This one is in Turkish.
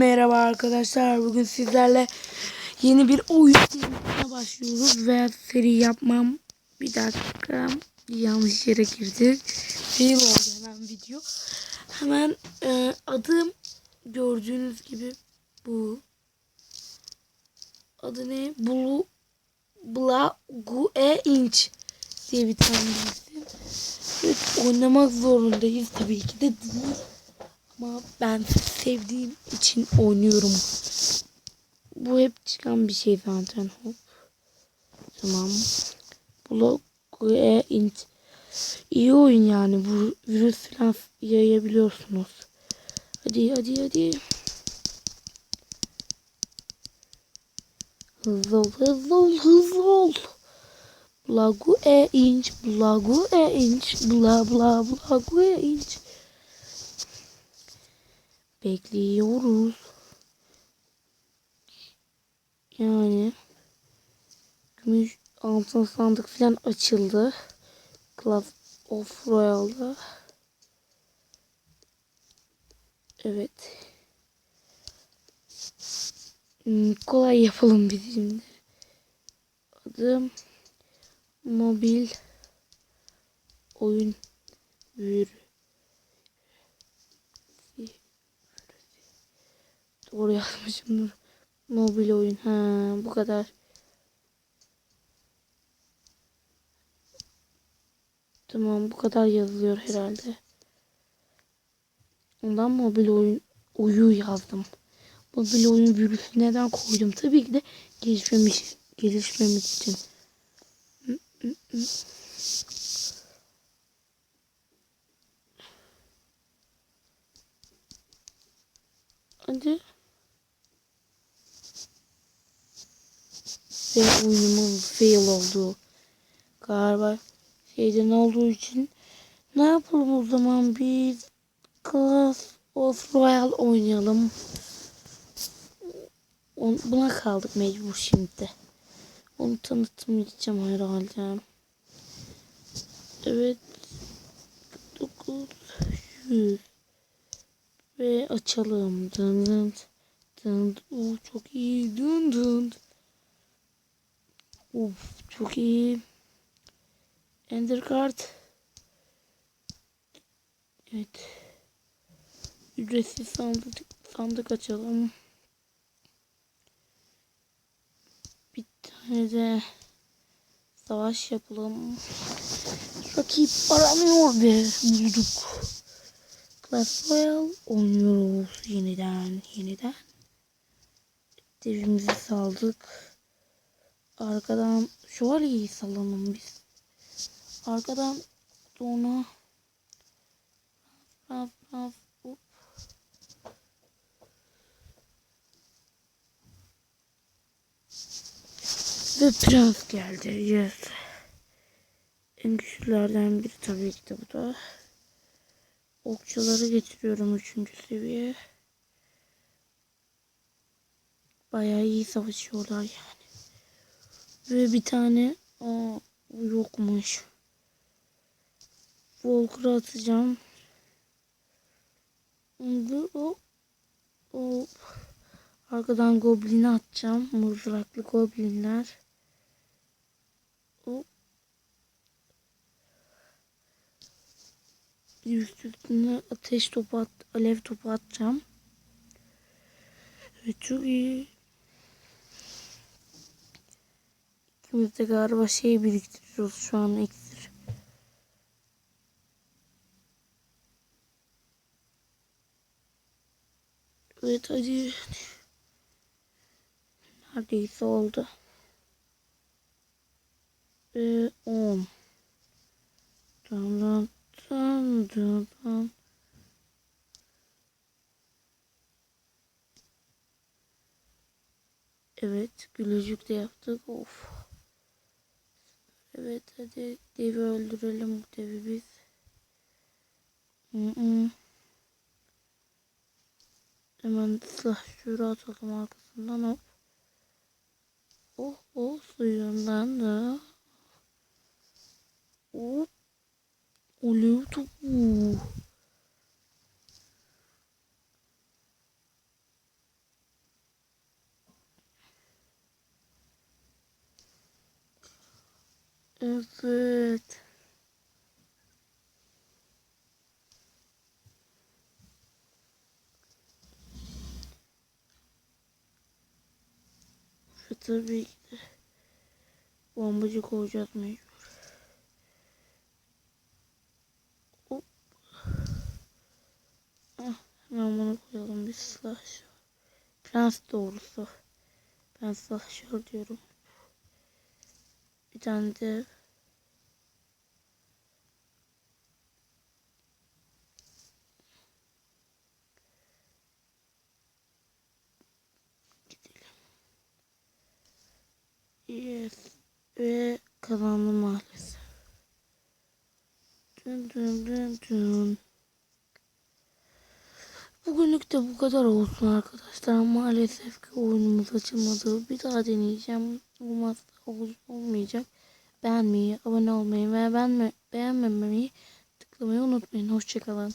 Merhaba arkadaşlar. Bugün sizlerle yeni bir oyun serisine başlıyoruz ve seri yapmam bir dakika yanlış yere girdik. Fail oldu hemen video. Hemen e, adım gördüğünüz gibi bu. Adı ne? Blue Blague Inch diye bir tane isim. Evet, oynamak zorundayız tabii ki de değil. Ama ben sevdiğim için oynuyorum. Bu hep çıkan bir şey zaten. Hop. Tamam. Blog e, int. İyi oyun yani. Bu virüs falan yayabiliyorsunuz. Hadi hadi hadi. Hızlı ol, hızlı ol, hızlı ol. Blagu e inç, blagu e inç, bla bla blagu e inç. Bekliyoruz. Yani gümüş altın sandık falan açıldı. Club of Royal'da. Evet. Hmm, kolay yapalım biz şimdi. Adım mobil oyun bir Doğru yazmışımdır. Mobil oyun. Ha, bu kadar. Tamam bu kadar yazılıyor herhalde. Ondan mobil oyun uyu yazdım. Mobil oyun virüsü neden koydum? Tabii ki de gelişmemiş gelişmemek için. Hadi. Ve oyunumun fail oldu. Galiba şeyden olduğu için ne yapalım o zaman biz Class of Royale oynayalım. Buna kaldık mecbur şimdi. Onu tanıtmayacağım herhalde. Evet. 900 ve açalım. Dın dın dın. Oh, çok iyi. Dın dın. Of çok iyi. Ender kart. Evet. Ücretsiz sandık, sandık açalım. Bir tane de savaş yapalım. Rakip aramıyor be. Bulduk. Clash Royale oynuyoruz yeniden yeniden. Devimizi saldık. Arkadan şövalyeyi salalım biz. Arkadan sonra raf raf hop. Ve prens geldi. Yes. En güçlülerden biri tabii ki de bu da. Okçuları getiriyorum 3. seviye. Bayağı iyi savaşıyorlar yani. Ve bir tane aa, yokmuş. Volker'ı atacağım. Şimdi o o arkadan goblini atacağım. Mızraklı goblinler. Üst üstüne ateş topu at, alev topu atacağım. Evet çok iyi. İkimiz de galiba şey biriktiriyoruz şu an iksir. Evet hadi. Neredeyse oldu. Ve 10. Dın dın dın dın. Evet gülücük de yaptık. Of. Evet hadi devi öldürelim bu devi biz. Hı -hı. Hemen silah şura atalım arkasından hop. Oh oh suyundan da. Hop. Alev topu. Evet. Şu tabii ki de bombacı koyacağız mecbur. Hop. Ah, hemen bunu koyalım bir slash. Prens doğrusu. Ben slasher diyorum. Bir Yes. Ve kazandım maalesef. Dün dün dün dün. Bugünlük de bu kadar olsun arkadaşlar. Maalesef ki oyunumuz açılmadı. Bir daha deneyeceğim. Olmaz ol- olmayacak. Beğenmeyi, abone olmayı ve beğenme, beğenmemeyi tıklamayı unutmayın. Hoşçakalın.